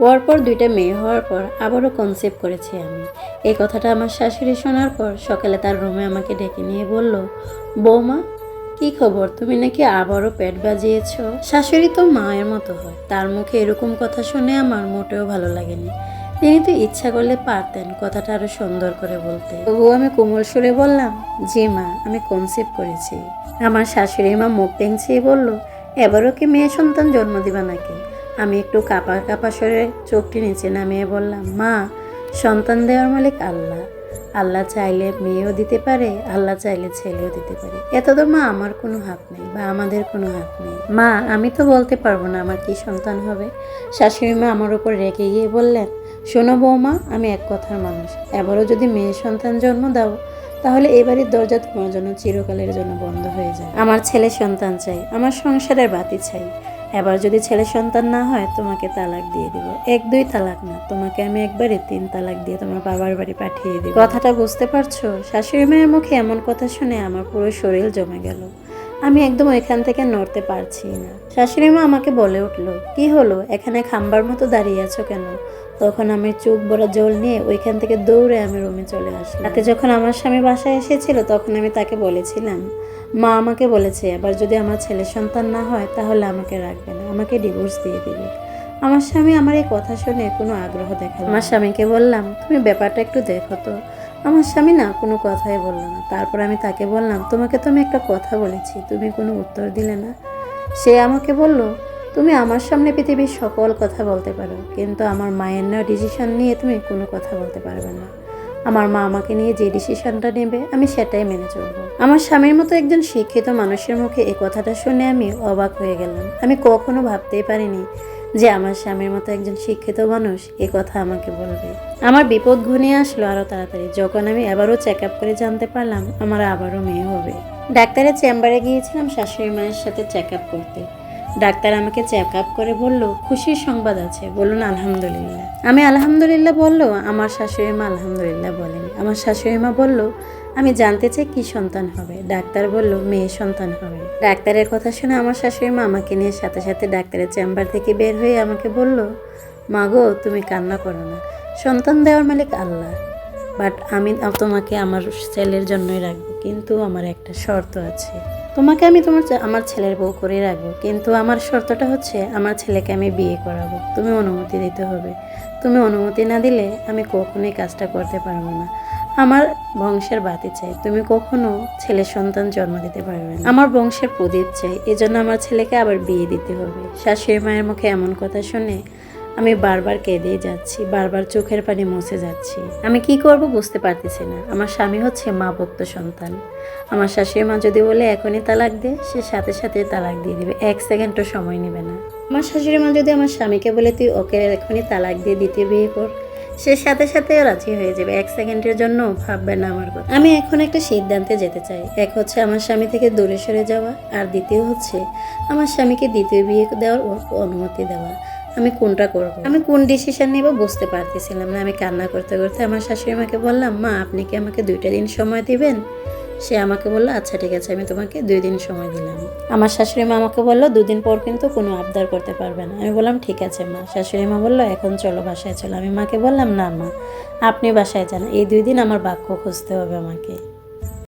হওয়ার পর দুইটা মেয়ে হওয়ার পর আবারও কনসেপ্ট করেছি আমি। এই কথাটা আমার শাশুড়ি শোনার পর সকালে তার রুমে আমাকে ডেকে নিয়ে বলল, বৌমা, কি খবর? তুমি নাকি আবারও পেট বাজিয়েছ? শাশুড়ি তো মায়ের মতো হয়। তার মুখে এরকম কথা শুনে আমার মোটেও ভালো লাগেনি। তিনি তো ইচ্ছা করলে পারতেন কথাটা আরও সুন্দর করে বলতে। তবুও আমি কোমল সুরে বললাম, জি মা, আমি কনসেপ্ট করেছি। আমার শাশুড়ি মা মুখ টেংছিয়ে বলল, এবারও কি মেয়ে সন্তান জন্ম দিবা নাকি? আমি একটু কাপা কাপা সরে চোখটি নিচে নামিয়ে বললাম, মা, সন্তান দেওয়ার মালিক আল্লাহ। আল্লাহ চাইলে মেয়েও দিতে পারে, আল্লাহ চাইলে ছেলেও দিতে পারে। এত তো মা, আমার কোনো হাত নেই বা আমাদের কোনো হাত নেই। মা, আমি তো বলতে পারব না আমার কি সন্তান হবে। শাশুড়ি মা আমার উপর রেগে গিয়ে বললেন, শোনো বৌমা, আমি এক কথার মানুষ। এবারও যদি মেয়ে সন্তান জন্ম দাও, তাহলে এই বাড়ির দরজা তোমার জন্য চিরকালের জন্য বন্ধ হয়ে যায়। আমার ছেলে সন্তান চাই, আমার সংসারের বাতি চাই। এবার যদি ছেলে সন্তান না হয়, তোমাকে তালাক দিয়ে দিব। এক, দুই তালাক না, তোমাকে আমি একবারে তিন তালাক দিয়ে তোমার বাবার বাড়ি পাঠিয়ে দিব। কথাটা বুঝতে পারছ? শাশুড়ি মায়ের মুখে এমন কথা শুনে আমার পুরো শরীর জমে গেল। আমি একদম এখান থেকে নড়তে পারছি না। শাশুড়ি মা আমাকে বলে উঠল, কি হলো? এখানে খাম্বার মতো দাঁড়িয়ে আছো কেন? তখন আমি চোখ ভরা জল নিয়ে ওইখান থেকে দৌড়ে আমি রুমে চলে আসলাম। রাতে যখন আমার স্বামী বাসায় এসেছিল, তখন আমি তাকে বলেছিলাম, মা আমাকে বলেছে, এবার যদি আমার ছেলে সন্তান না হয়, তাহলে আমাকে রাখবে না, আমাকে ডিভোর্স দিয়ে দিবে। আমার স্বামী আমার এই কথা শুনে কোনো আগ্রহ দেখাল না। আমার স্বামীকে বললাম, তুমি ব্যাপারটা একটু দেখো তো। আমার স্বামী না কোনো কথাই বলল না। তারপর আমি তাকে বললাম, তোমাকে তো আমি একটা কথা বলেছি, তুমি কোনো উত্তর দিলে না। সে আমাকে বলল, তুমি আমার সামনে পৃথিবীর সকল কথা বলতে পারো, কিন্তু আমার মায়ের নেওয়া ডিসিশন নিয়ে তুমি কোনো কথা বলতে পারবে না। আমার মা আমাকে নিয়ে যে ডিসিশনটা নেবে, আমি সেটাই মেনে চলবো। আমার স্বামীর মতো একজন শিক্ষিত মানুষের মুখে এ কথাটা শুনে আমি অবাক হয়ে গেলাম। আমি কখনো ভাবতেই পারিনি যে আমার স্বামীর মতো একজন শিক্ষিত মানুষ এ কথা আমাকে বলবে। আমার বিপদ ঘনিয়ে আসলো আরও তাড়াতাড়ি। যখন আমি আবারও চেক আপ করে জানতে পারলাম, আমার আবারও মেয়ে হবে। ডাক্তারের চেম্বারে গিয়েছিলাম শাশুড়ি মায়ের সাথে চেক আপ করতে। ডাক্তার আমাকে চেক আপ করে বলল, খুশির সংবাদ আছে। বলুন, আলহামদুলিল্লাহ। আমি আলহামদুলিল্লাহ বলল, আমার শাশুড়ি মা আলহামদুলিল্লাহ বলেন। আমার শাশুড়ি মা বলল আমি জানতে চাই কি সন্তান হবে। ডাক্তার বলল, মেয়ে সন্তান হবে। ডাক্তারের কথা শুনে আমার শাশুড়ি মা আমাকে নিয়ে সাথে সাথে ডাক্তারের চেম্বার থেকে বের হয়ে আমাকে বলল, মা গো, তুমি কান্না করো না। সন্তান দেওয়ার মালিক আল্লাহ। বাট আমি তোমাকে আমার ছেলের জন্যই রাখব। কিন্তু আমার একটা শর্ত আছে। তোমাকে আমি তোমার আমার ছেলের বউ করে রাখব। কিন্তু আমার শর্তটা হচ্ছে, আমার ছেলেকে আমি বিয়ে করাবো। তুমি অনুমতি দিতে হবে। তুমি অনুমতি না দিলে আমি কখনোই কাজটা করতে পারব না। আমার বংশের বাতি চাই। তুমি কখনো ছেলে সন্তান জন্ম দিতে পারবে না। আমার বংশের প্রদীপ চাই। এজন্য আমার ছেলেকে আবার বিয়ে দিতে হবে। শাশুড়ি মায়ের মুখে এমন কথা শুনে আমি বারবার কেঁদে যাচ্ছি। বারবার চোখের পানি মুছে যাচ্ছি। আমি কি করব বুঝতে পারতেছি না। আমার স্বামী হচ্ছে মা ভক্ত সন্তান। আমার শাশুড়ি মা যদি বলে, এখনই তালাক দে, সে সাথে সাথে তালাক দিয়ে দিবে। এক সেকেন্ডও সময় নেবে না। আমার শাশুড়ি মা যদি আমার স্বামীকে বলে, তুই ওকে এখনই তালাক দিয়ে দ্বিতীয় বিয়ে কর সে সাথে সাথে রাজি হয়ে যাবে। এক সেকেন্ডের জন্য ভাববে না আমার কথা। আমি এখন একটা সিদ্ধান্তে যেতে চাই। এক হচ্ছে আমার স্বামী থেকে দূরে সরে যাওয়া আর দ্বিতীয় হচ্ছে আমার স্বামীকে দ্বিতীয় বিয়ে দেওয়ার অনুমতি দেওয়া। আমি কোনটা করব? আমি কোন ডিসিশন নেব বুঝতে পারতেছিলাম না। আমি কান্না করতে করতে আমার শাশুড়ি মাকে বললাম, মা, আপনি কি আমাকে দুইটা দিন সময় দিবেন? সে আমাকে বলল আচ্ছা ঠিক আছে, আমি তোমাকে দুই দিন সময় দিলাম। আমার শাশুড়ি মা আমাকে বলল, দুদিন পর কিন্তু কোনো আবদার করতে পারবে না। আমি বললাম, ঠিক আছে, মা। শাশুড়ি মা বলল, এখন চলো, বাসায় চলো। আমি মাকে বললাম, না, মা, আপনি বাসায় যান। এই দুই দিন আমার বাক্য খুঁজতে হবে আমাকে।